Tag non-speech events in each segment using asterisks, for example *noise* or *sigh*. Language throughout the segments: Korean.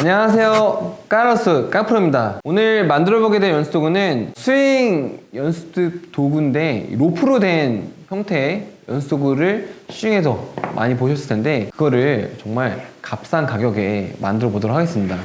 안녕하세요. 까러스 까프로입니다. 오늘 만들어 보게 될 연습 도구는 스윙 연습 도구인데 로프로 된 형태의 연습 도구를 시중에서 많이 보셨을 텐데 그거를 정말 값싼 가격에 만들어 보도록 하겠습니다.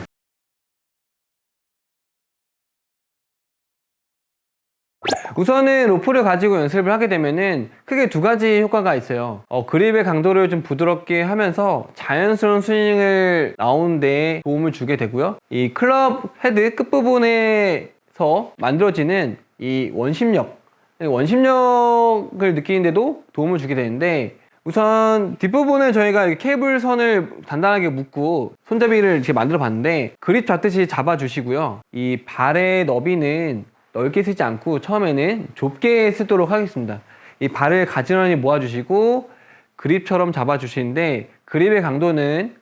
우선은 로프를 가지고 연습을 하게 되면은 크게 두 가지 효과가 있어요. 어, 그립의 강도를 좀 부드럽게 하면서 자연스러운 스윙을 나오는데 도움을 주게 되고요. 이 클럽 헤드 끝부분에서 만들어지는 이 원심력, 원심력을 느끼는데도 도움을 주게 되는데 우선 뒷부분은 저희가 케이블 선을 단단하게 묶고 손잡이를 이렇게 만들어 봤는데 그립 잡듯이 잡아 주시고요. 이 발의 너비는 넓게 쓰지 않고 처음에는 좁게 쓰도록 하겠습니다. 이 발을 가지런히 모아주시고 그립처럼 잡아주시는데 그립의 강도는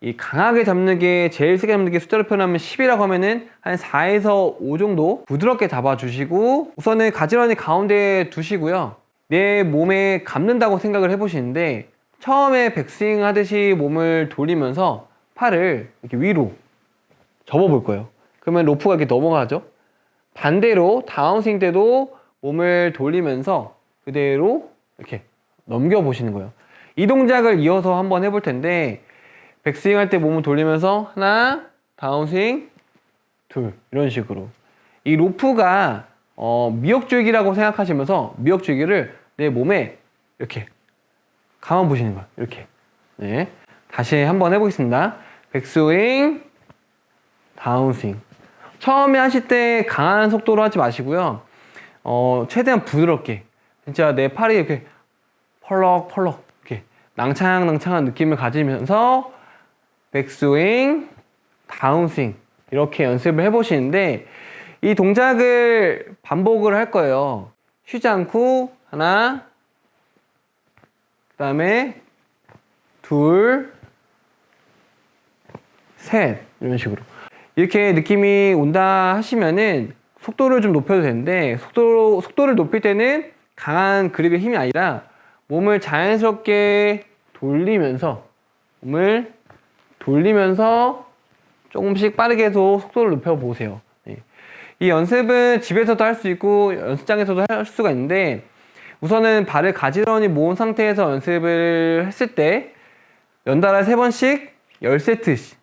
이 강하게 잡는 게 제일 세게 잡는 게 숫자로 표현하면 10이라고 하면은 한 4에서 5 정도 부드럽게 잡아주시고 우선은 가지런히 가운데에 두시고요. 내 몸에 감는다고 생각을 해보시는데 처음에 백스윙 하듯이 몸을 돌리면서 팔을 이렇게 위로 접어볼 거예요. 그러면 로프가 이렇게 넘어가죠. 반대로 다운스윙 때도 몸을 돌리면서 그대로 이렇게 넘겨 보시는 거예요. 이 동작을 이어서 한번 해볼 텐데 백스윙 할 때 몸을 돌리면서 하나 다운스윙 둘 이런 식으로 이 로프가 어, 미역줄기라고 생각하시면서 미역줄기를 내 몸에 이렇게 감아 보시는 거예요. 이렇게 네 다시 한번 해보겠습니다. 백스윙 다운스윙 처음에 하실 때 강한 속도로 하지 마시고요. 어, 최대한 부드럽게. 진짜 내 팔이 이렇게 펄럭펄럭, 이렇게 낭창낭창한 느낌을 가지면서 백스윙, 다운스윙. 이렇게 연습을 해보시는데 이 동작을 반복을 할 거예요. 쉬지 않고 하나, 그 다음에 둘, 셋. 이런 식으로. 이렇게 느낌이 온다 하시면은 속도를 좀 높여도 되는데 속도 속도를 높일 때는 강한 그립의 힘이 아니라 몸을 자연스럽게 돌리면서 몸을 돌리면서 조금씩 빠르게 해서 속도를 높여 보세요. 네. 이 연습은 집에서도 할 수 있고 연습장에서도 할 수가 있는데 우선은 발을 가지런히 모은 상태에서 연습을 했을 때 연달아 세 번씩 10세트씩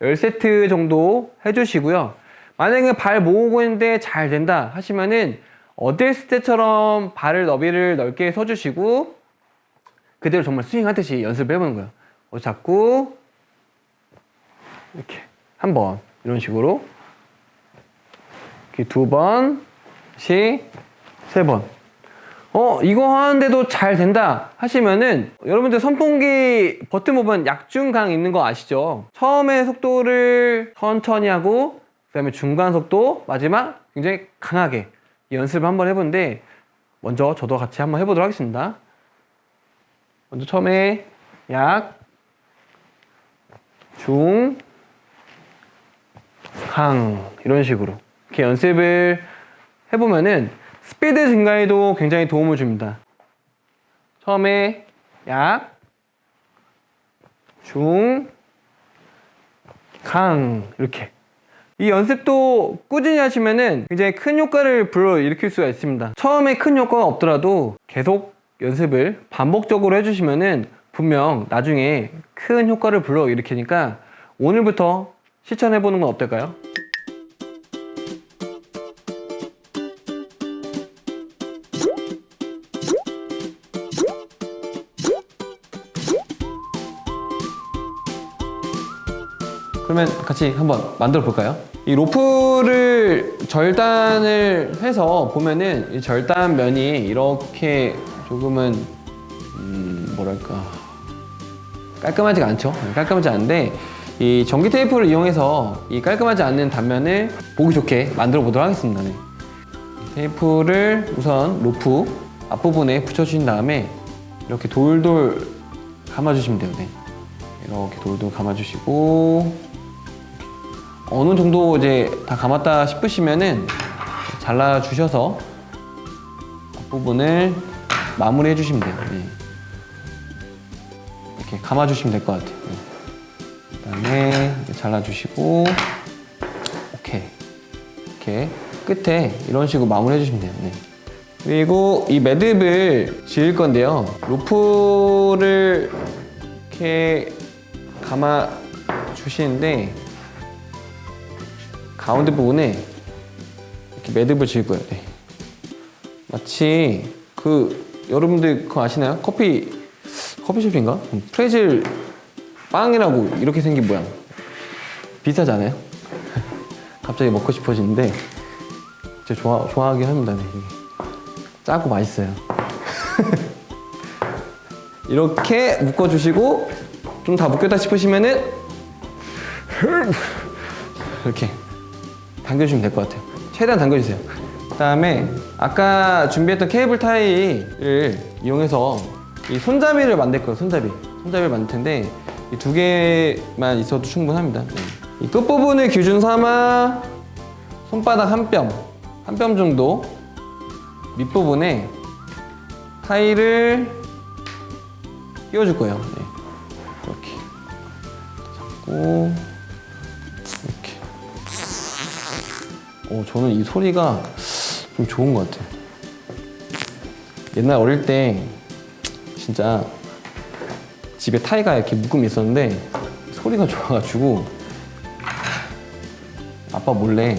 10세트 정도 해주시고요. 만약에 발 모으고 있는데 잘 된다 하시면은 어드레스 때처럼 발을 너비를 넓게 서주시고 그대로 정말 스윙하듯이 연습을 해보는 거예요. 어, 잡고 이렇게 한 번 이런 식으로 이렇게 두 번씩 세 번. 어 이거 하는데도 잘 된다 하시면은 여러분들 선풍기 버튼 보면 약중강 있는 거 아시죠? 처음에 속도를 천천히 하고 그 다음에 중간 속도 마지막 굉장히 강하게 연습을 한번 해보는데 먼저 저도 같이 한번 해보도록 하겠습니다. 먼저 처음에 약, 중, 강 이런 식으로 이렇게 연습을 해보면은 스피드 증가에도 굉장히 도움을 줍니다. 처음에 약, 중, 강 이렇게 이 연습도 꾸준히 하시면은 굉장히 큰 효과를 불러일으킬 수가 있습니다. 처음에 큰 효과가 없더라도 계속 연습을 반복적으로 해주시면은 분명 나중에 큰 효과를 불러일으키니까 오늘부터 실천해보는 건 어떨까요? 그러면 같이 한번 만들어 볼까요? 이 로프를 절단을 해서 보면은 이 절단 면이 이렇게 조금은 음 뭐랄까 깔끔하지가 않죠. 깔끔하지 않은데 이 전기 테이프를 이용해서 이 깔끔하지 않는 단면을 보기 좋게 만들어 보도록 하겠습니다. 네. 테이프를 우선 로프 앞부분에 붙여주신 다음에 이렇게 돌돌 감아주시면 돼요. 네. 이렇게 돌돌 감아주시고 어느 정도 이제 다 감았다 싶으시면은 잘라 주셔서 앞부분을 마무리해 주시면 돼요. 네. 이렇게 감아 주시면 될 것 같아요. 네. 그다음에 잘라 주시고 오케이 이렇게 끝에 이런 식으로 마무리해 주시면 돼요. 네. 그리고 이 매듭을 지을 건데요. 로프를 이렇게 감아 주시는데 가운데 부분에 이렇게 매듭을 지을 거예요. 네. 마치 그 여러분들 그거 아시나요? 커피 커피숍인가? 음, 프레즐 빵이라고 이렇게 생긴 모양 비슷하지 않아요? *laughs* 갑자기 먹고 싶어지는데 제가 좋아 좋아하긴 합니다. 네. 짜고 맛있어요. *laughs* 이렇게 묶어주시고 좀 다 묶였다 싶으시면은 *laughs* 이렇게 당겨주시면 될 것 같아요. 최대한 당겨주세요. 그다음에 아까 준비했던 케이블 타이를 이용해서 이 손잡이를 만들 거예요. 손잡이. 손잡이를 만들 텐데 이 두 개만 있어도 충분합니다. 네. 이 끝부분을 기준 삼아 손바닥 한 뼘, 한 뼘 정도 밑부분에 타일을 끼워줄 거예요. 네. 이렇게 잡고 오, 저는 이 소리가 좀 좋은 것 같아요. 옛날 어릴 때 진짜 집에 타이가 이렇게 묶음이 있었는데 소리가 *laughs* 좋아가지고 아빠 몰래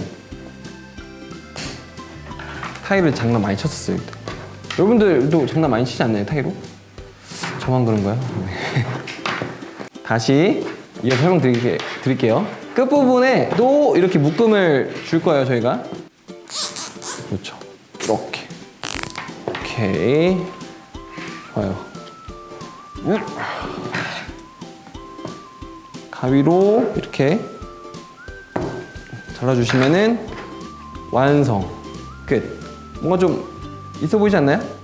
타이를 장난 많이 쳤었어요. 여러분들도 장난 많이 치지 않나요, 타이로? 저만 그런가요? 네. *laughs* 다시 이어 설명 드릴게요. 끝부분에 또 이렇게 묶음을 줄 거예요, 저희가. 그렇죠. 이렇게. 오케이. 좋아요. 음. 가위로 이렇게 잘라주시면은 완성. 끝. 뭔가 좀 있어 보이지 않나요?